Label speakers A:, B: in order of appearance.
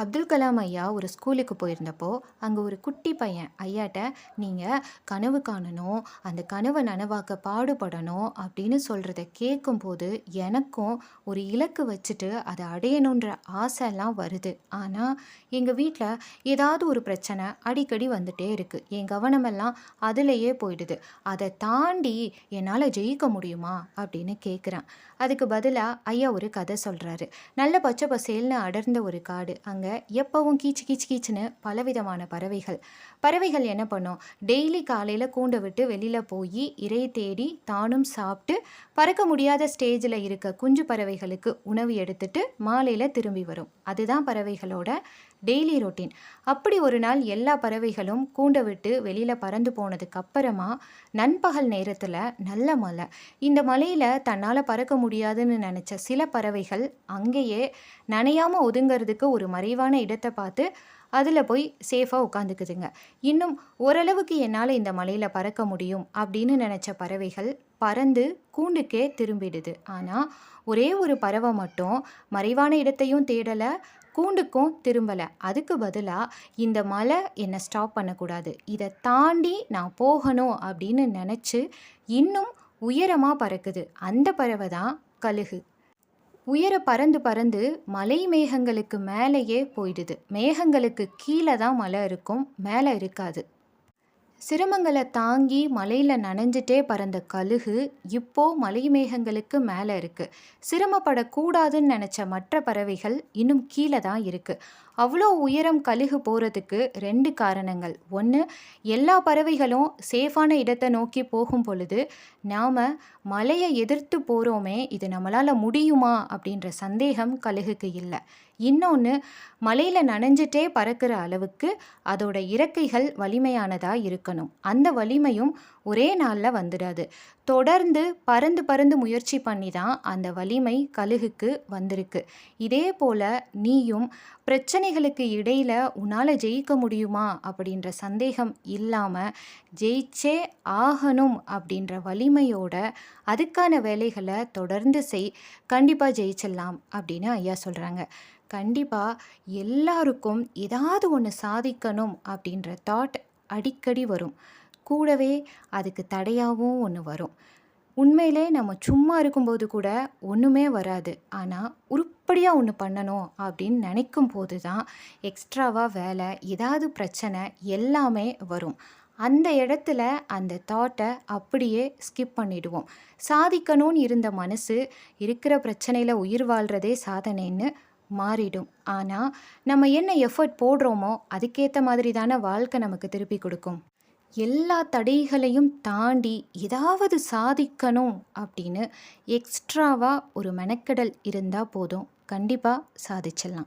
A: அப்துல் கலாம் ஐயா ஒரு ஸ்கூலுக்கு போயிருந்தப்போ அங்கே ஒரு குட்டி பையன் ஐயாட்ட நீங்கள் கனவு காணணும் அந்த கனவை நனவாக்க பாடுபடணும் அப்படின்னு சொல்கிறத கேட்கும்போது எனக்கும் ஒரு இலக்கு வச்சுட்டு அதை அடையணுன்ற ஆசைலாம் வருது. ஆனால் எங்கள் வீட்டில் ஏதாவது ஒரு பிரச்சனை அடிக்கடி வந்துட்டே இருக்குது என் கவனமெல்லாம் அதிலேயே போயிடுது. அதை தாண்டி என்னால் ஜெயிக்க முடியுமா? அப்படின்னு கேட்குறேன் அதுக்கு பதிலாக ஐயா ஒரு கதை சொல்கிறாரு நல்ல பச்சை பசேல்னு அடர்ந்த ஒரு காடு. அங்கே எப்போவும் கீச்சு கீச்சு கீச்சுன்னு பலவிதமான பறவைகள். பறவைகள் என்ன பண்ணும்? டெய்லி காலையில் கூண்டை விட்டு வெளியில் போய் இறை தேடி தானும் சாப்பிட்டு பறக்க முடியாத ஸ்டேஜில் இருக்க குஞ்சு பறவைகளுக்கு உணவு எடுத்துட்டு மாலையில் திரும்பி வரும். அதுதான் பறவைகளோட டெய்லி ரொட்டீன். அப்படி ஒரு நாள் எல்லா பறவைகளும் கூண்டை விட்டு வெளியில் பறந்து போனதுக்கு அப்புறமா நண்பகல் நேரத்தில் நல்ல மலை இந்த மலையில் தன்னால் பறக்க முடியாதுன்னு நினச்ச சில பறவைகள் அங்கேயே நனையாமல் ஒதுங்கிறதுக்கு ஒரு மறைவான இடத்தை பார்த்து அதில் போய் சேஃபாக உட்காந்துக்குதுங்க. இன்னும் ஓரளவுக்கு என்னால் இந்த மலையில் பறக்க முடியும் அப்படின்னு நினச்ச பறவைகள் பறந்து கூண்டுக்கே திரும்பிடுது. ஆனால் ஒரே ஒரு பறவை மட்டும் மறைவான இடத்தையும் தேடலை கூண்டுக்கும் திரும்பலை. அதுக்கு பதிலாக இந்த மலை என்னை ஸ்டாப் பண்ணக்கூடாது. இதை தாண்டி நான் போகணும் அப்படின்னு நினச்சி இன்னும் உயரமாக பறக்குது. அந்த பறவை தான் கழுகு. உயர பறந்து பறந்து மலை மேகங்களுக்கு மேலேயே போயிடுது. மேகங்களுக்கு கீழே தான் மலை இருக்கும். மேலே இருக்காது. சிரமங்களை தாங்கி மலையில் நனைஞ்சிட்டே பறந்த கழுகு இப்போ மலை மேகங்களுக்கு மேலே இருக்குது சிரமப்படக்கூடாதுன்னு நினச்ச மற்ற பறவைகள் இன்னும் கீழே தான் இருக்குது அவ்வளோ உயரம் கழுகு போகிறதுக்கு ரெண்டு காரணங்கள். ஒன்று எல்லா பறவைகளும் சேஃபான இடத்தை நோக்கி போகும் பொழுது நாம் மலையை எதிர்த்து போகிறோமே இது நம்மளால் முடியுமா அப்படின்ற சந்தேகம் கழுகுக்கு இல்லை. இன்னொன்று மலையில் நனைஞ்சிட்டே பறக்கிற அளவுக்கு அதோட இறக்கைகள் வலிமையானதாக இருக்கணும். அந்த வலிமையும் ஒரே நாளில் வந்துடாது. தொடர்ந்து பறந்து பறந்து முயற்சி பண்ணி தான் அந்த வலிமை கழுகுக்கு வந்திருக்கு. இதே போல் நீயும் பிரச்சனைகளுக்கு இடையில் உன்னால் ஜெயிக்க முடியுமா அப்படின்ற சந்தேகம் இல்லாமல் ஜெயிச்சே ஆகணும் அப்படின்ற வலிமையோட அதுக்கான வேலைகளை தொடர்ந்து செய். கண்டிப்பாக ஜெயிச்சிடலாம் அப்படின்னு ஐயா சொல்கிறாங்க கண்டிப்பாக எல்லாருக்கும் ஏதாவது ஒன்று சாதிக்கணும் அப்படின்ற தாட் அடிக்கடி வரும். கூடவே அதுக்கு தடையாகவும் ஒன்று வரும். உண்மையிலே நம்ம சும்மா இருக்கும்போது கூட ஒன்றுமே வராது. ஆனால் உருப்படியாக ஒன்று பண்ணணும் அப்படின்னு நினைக்கும் போது தான் எக்ஸ்ட்ராவாக வேலை ஏதாவது பிரச்சனை எல்லாமே வரும். அந்த இடத்துல அந்த தாட்டை அப்படியே ஸ்கிப் பண்ணிடுவோம். சாதிக்கணும்னு இருந்த மனசு இருக்கிற பிரச்சனையில் உயிர் வாழ்கிறதே சாதனைன்னு மாறிடும். ஆனால் நம்ம என்ன எஃபர்ட் போடுறோமோ அதுக்கேற்ற மாதிரி தானே வாழ்க்கை நமக்கு திருப்பி கொடுக்கும். எல்லா தடைகளையும் தாண்டி ஏதாவது சாதிக்கணும் அப்படின்னு எக்ஸ்ட்ராவாக ஒரு மெனக்கெடல் இருந்தால் போதும். கண்டிப்பாக சாதிச்சிடலாம்.